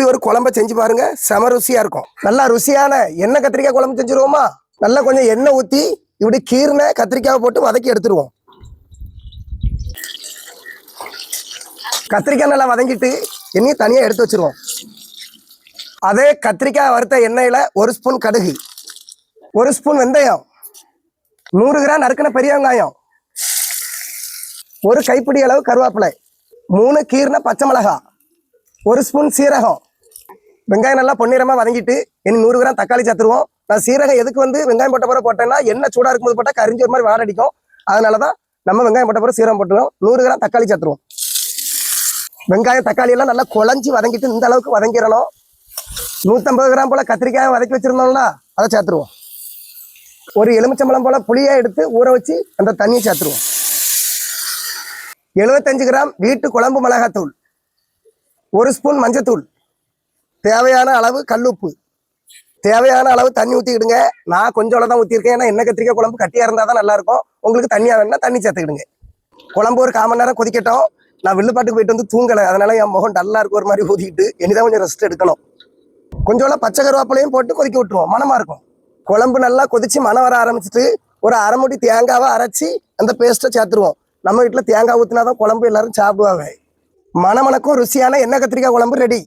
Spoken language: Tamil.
இப்படி ஒரு குழம்ப செஞ்சு பாருங்க செம ருசியா இருக்கும். நல்லா ருசியான எண்ணெய் கத்திரிக்காய் குழம்பு செஞ்சுருவோமா? நல்லா கொஞ்சம் எண்ணெய் ஊத்தி இப்படி கீர்ன கத்திரிக்காவை போட்டு வதக்கி எடுத்துருவோம். கத்திரிக்காய் நல்லா வதங்கிட்டு எண்ணெய் தனியாக எடுத்து வச்சிருவோம். அதே கத்திரிக்காய் வறுத்த எண்ணெயில ஒரு ஸ்பூன் கடுகு ஒரு ஸ்பூன் வெந்தயம் நூறு கிராம் நறுக்கின பெரிய வெங்காயம் ஒரு கைப்பிடி அளவு கருவேப்பிலை மூணு கீர்ன பச்சை மிளகா ஒரு ஸ்பூன் சீரகம் வெங்காயம் நல்லா பொன்னிறமா வதங்கிட்டு இனி நூறு கிராம் தக்காளி சேர்த்துருவோம். நான் சீரகம் எதுக்கு வந்து வெங்காயம் போட்ட பிறகு போட்டேன்னா என்ன சூடா இருக்கும்போது போட்டால் கரிஞ்சு ஒரு மாதிரி வாட அடிக்கும். அதனால தான் நம்ம வெங்காயம் போட்ட பிறகு சீரகம் போட்டுருவோம். நூறு கிராம் தக்காளி சேர்த்துருவோம். வெங்காயம் தக்காளி எல்லாம் நல்லா குழஞ்சி வதங்கிட்டு இந்த அளவுக்கு வதங்கிடணும். நூற்றம்பது கிராம் போல கத்திரிக்காய் வதக்கி வச்சிருந்தோம்ல அதை சேர்த்துருவோம். ஒரு எலுமிச்சம்பழம் போல புளியை எடுத்து ஊற வச்சு அந்த தண்ணியை சேர்த்துருவோம். எழுபத்தஞ்சு கிராம் வீட்டு குழம்பு மிளகாத்தூள். ஒரு ஸ்பூன் மஞ்சத்தூள். தேவையான அளவு கல்லுப்பு. தேவையான அளவு தண்ணி ஊற்றிக்கிடுங்க நான் கொஞ்சம் தான் ஊற்றிருக்கேன் ஏன்னா எண்ணெய் கத்திரிக்காய் குழம்பு கட்டியாக இருந்தால் தான் நல்லா இருக்கும் உங்களுக்கு தண்ணியாக வேணும்னா தண்ணி சேர்த்துக்கிடுங்க. குழம்பு ஒரு கால் மணி நேரம் கொதிக்கட்டும். நான் வில்லுப்பாட்டுக்கு போயிட்டு வந்து தூங்கலை. அதனால என் முகம் டல்லாக இருக்கு ஒரு மாதிரி ஊதிக்கிட்டு. இனிதான் கொஞ்சம் ரெஸ்ட் எடுக்கணும். கொஞ்சோல பச்சை கருவேப்பிலையும் போட்டு கொதிக்க விட்டுருவோம். மனமாக இருக்கும். குழம்பு நல்லா கொதிச்சு மனம் வர ஆரம்பிச்சிட்டு ஒரு அரை முடி தேங்காவை அரைச்சி அந்த பேஸ்ட்டை சேர்த்துருவோம். நம்ம வீட்டில் தேங்காய் ஊற்றினா தான் குழம்பு எல்லாரும் சாப்பிடுவாங்க. மணமணக்கும் ருசியான எண்ணெய் கத்திரிக்காய் குழம்பு ரெடி